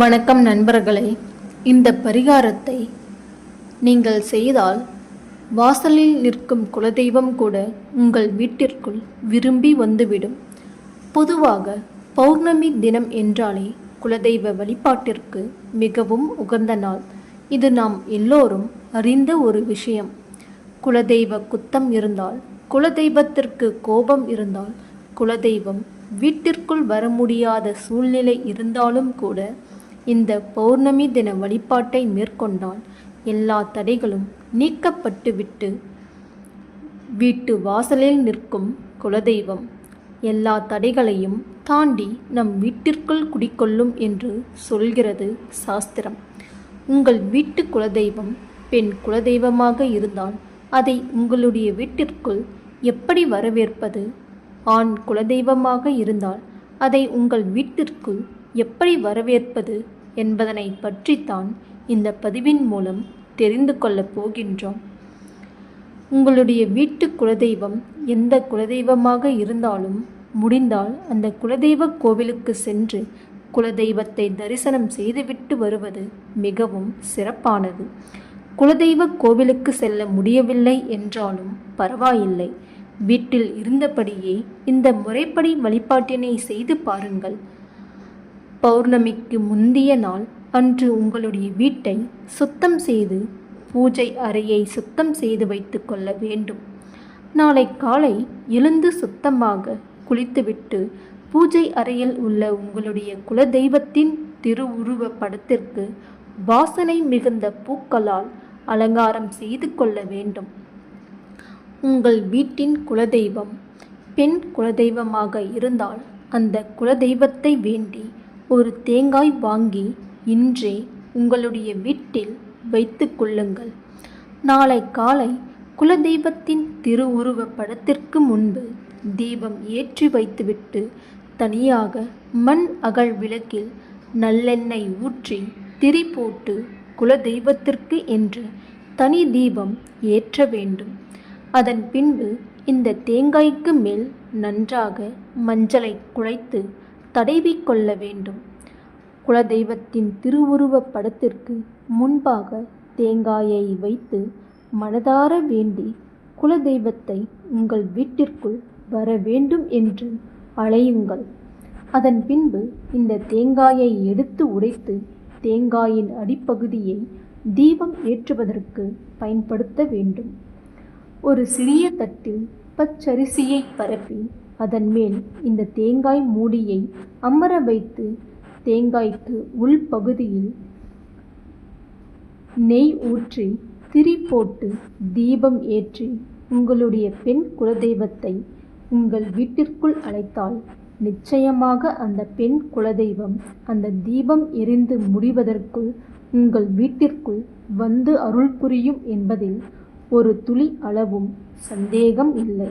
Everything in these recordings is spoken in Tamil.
வணக்கம் நண்பர்களே. இந்த பரிகாரத்தை நீங்கள் செய்தால் வாசலில் நிற்கும் குலதெய்வம் கூட உங்கள் வீட்டிற்குள் விரும்பி வந்துவிடும். பொதுவாக பௌர்ணமி தினம் என்றாலே குலதெய்வ வழிபாட்டிற்கு மிகவும் உகந்த நாள். இது நாம் எல்லோரும் அறிந்த ஒரு விஷயம். குலதெய்வ குத்தம் இருந்தால் குலதெய்வத்திற்கு கோபம் இருந்தால் குலதெய்வம் வீட்டிற்குள் வர முடியாத சூழ்நிலை இருந்தாலும் கூட இந்த பௌர்ணமி தின வழிபாட்டை மேற்கொண்டால் எல்லா தடைகளும் நீக்கப்பட்டுவிட்டு வீட்டு வாசலில் நிற்கும் குலதெய்வம் எல்லா தடைகளையும் தாண்டி நம் வீட்டிற்குள் குடிக்கொள்ளும் என்று சொல்கிறது சாஸ்திரம். உங்கள் வீட்டு குலதெய்வம் பெண் குலதெய்வமாக இருந்தால் அதை உங்களுடைய வீட்டிற்குள் எப்படி வரவேற்பது? ஆண் குலதெய்வமாக இருந்தால் அதை உங்கள் வீட்டிற்குள் எப்படி வரவேற்பது? என்பதனை பற்றித்தான் இந்த பதிவின் மூலம் தெரிந்து கொள்ளப் போகின்றோம். உங்களுடைய வீட்டு குலதெய்வம் எந்த குலதெய்வமாக இருந்தாலும் முடிந்தால் அந்த குலதெய்வ கோவிலுக்கு சென்று குலதெய்வத்தை தரிசனம் செய்துவிட்டு வருவது மிகவும் சிறப்பானது. குலதெய்வ கோவிலுக்கு செல்ல முடியவில்லை என்றாலும் பரவாயில்லை. வீட்டில் இருந்தபடியே இந்த முறைப்படி வழிபாட்டினை செய்து பாருங்கள். பௌர்ணமிக்கு முந்திய நாள் அன்று உங்களுடைய வீட்டை சுத்தம் செய்து பூஜை அறையை சுத்தம் செய்து வைத்து கொள்ள வேண்டும். நாளை காலை எழுந்து சுத்தமாக குளித்துவிட்டு பூஜை அறையில் உள்ள உங்களுடைய குலதெய்வத்தின் திருவுருவ படத்திற்கு வாசனை மிகுந்த பூக்களால் அலங்காரம் செய்து கொள்ள வேண்டும். உங்கள் வீட்டின் குலதெய்வம் பெண் குலதெய்வமாக இருந்தால் அந்த குலதெய்வத்தை வேண்டி ஒரு தேங்காய் வாங்கி இன்றே உங்களுடைய வீட்டில் வைத்து கொள்ளுங்கள். நாளை காலை குலதெய்வத்தின் திருவுருவ படத்திற்கு முன்பு தீபம் ஏற்றி வைத்துவிட்டு தனியாக மண் அகல் விளக்கில் நல்லெண்ணெய் ஊற்றி திரி போட்டு குலதெய்வத்திற்கு என்று தனி தீபம் ஏற்ற வேண்டும். அதன் பின்பு இந்த தேங்காய்க்கு மேல் நன்றாக மஞ்சளை குழைத்து தடவி கொள்ள வேண்டும். குலதெய்வத்தின் திருவுருவப் படத்திற்கு முன்பாக தேங்காயை வைத்து மனதார வேண்டி குலதெய்வத்தை உங்கள் வீட்டிற்குள் வர வேண்டும் என்று அழையுங்கள் அதன் பின்பு இந்த தேங்காயை எடுத்து உடைத்து தேங்காயின் அடிப்பகுதியை தீபம் ஏற்றுவதற்கு பயன்படுத்த வேண்டும். ஒரு சிறிய தட்டில் பச்சரிசியை பரப்பி அதன் மேல் இந்த தேங்காய் மூடியை அமர வைத்து தேங்காய்க்கு உள்பகுதியில் நெய் ஊற்றி திரி போட்டு தீபம் ஏற்றி உங்களுடைய பெண் குலதெய்வத்தை உங்கள் வீட்டிற்குள் அழைத்தால் நிச்சயமாக அந்த பெண் குலதெய்வம் அந்த தீபம் எரிந்து முடிவதற்குள் உங்கள் வீட்டிற்குள் வந்து அருள் புரியும் என்பதில் ஒரு துளி அளவும் சந்தேகம் இல்லை.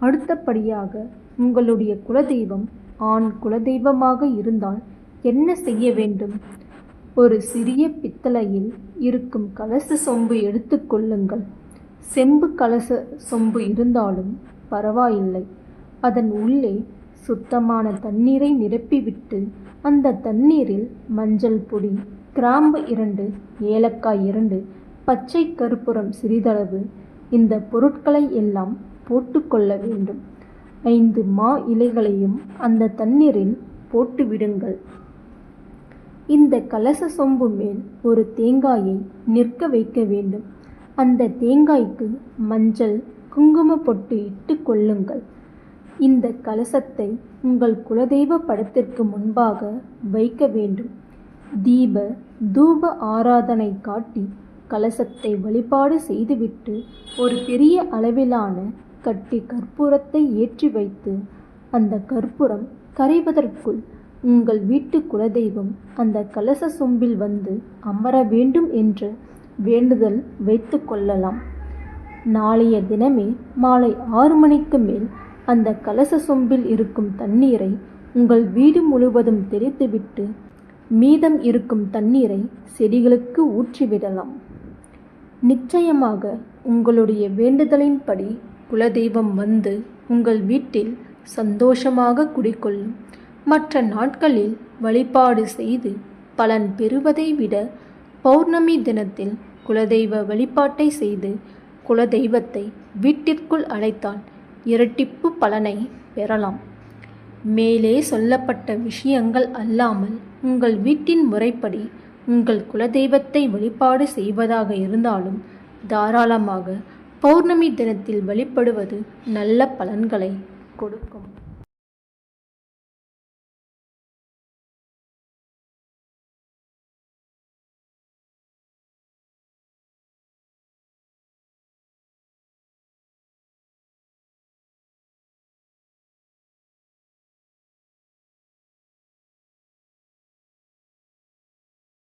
அடுத்தபடியாக உங்களுடைய குலதெய்வம் ஆண் குலதெய்வமாக இருந்தால் என்ன செய்ய வேண்டும்? ஒரு சிறிய பித்தளையில் இருக்கும் கலச சொம்பு எடுத்துக்கொள்ளுங்கள் செம்பு கலச சொம்பு இருந்தாலும் பரவாயில்லை. அதன் உள்ளே சுத்தமான தண்ணீரை நிரப்பிவிட்டு அந்த தண்ணீரில் மஞ்சள் பொடி கிராம்பு இரண்டு ஏலக்காய் இரண்டு பச்சை கருப்புரம் சிறிதளவு இந்த பொருட்களை எல்லாம் போட்டுக்கொள்ள வேண்டும். ஐந்து மா இலைகளையும் அந்த தண்ணீரில் போட்டு விடுங்கள் இந்த கலச சொம்பு மேல் ஒரு தேங்காயை நிற்க வைக்க வேண்டும். அந்த தேங்காய்க்கு மஞ்சள் குங்கும பொட்டு இட்டு கொள்ளுங்கள். இந்த கலசத்தை உங்கள் குலதெய்வ படத்திற்கு முன்பாக வைக்க வேண்டும். தீப தூப ஆராதனை காட்டி கலசத்தை வழிபாடு செய்துவிட்டு ஒரு பெரிய அளவிலான கட்டி கற்பூரத்தை ஏற்றி வைத்து அந்த கற்பூரம் கரைவதற்குள் உங்கள் வீட்டு குலதெய்வம் அந்த கலச சொம்பில் வந்து அமர வேண்டும் என்று வேண்டுதல் வைத்து கொள்ளலாம். நாளைய தினமே மாலை ஆறு மணிக்கு மேல் அந்த கலச சொம்பில் இருக்கும் தண்ணீரை உங்கள் வீடு முழுவதும் தெளித்துவிட்டு மீதம் இருக்கும் தண்ணீரை செடிகளுக்கு ஊற்றிவிடலாம். நிச்சயமாக உங்களுடைய வேண்டுதலின்படி குலதெய்வம் வந்து உங்கள் வீட்டில் சந்தோஷமாக குடிக்கொள்ளும் மற்ற நாட்களில் வழிபாடு செய்து பலன் பெறுவதை விட பௌர்ணமி தினத்தில் குலதெய்வ வழிபாட்டை செய்து குலதெய்வத்தை வீட்டிற்குள் அழைத்தால் இரட்டிப்பு பலனை பெறலாம். மேலே சொல்லப்பட்ட விஷயங்கள் அல்லாமல் உங்கள் வீட்டின் முறைப்படி உங்கள் குலதெய்வத்தை வழிபாடு செய்வதாக இருந்தாலும் தாராளமாக பௌர்ணமி தினத்தில் வழிபடுவது நல்ல பலன்களை கொடுக்கும்.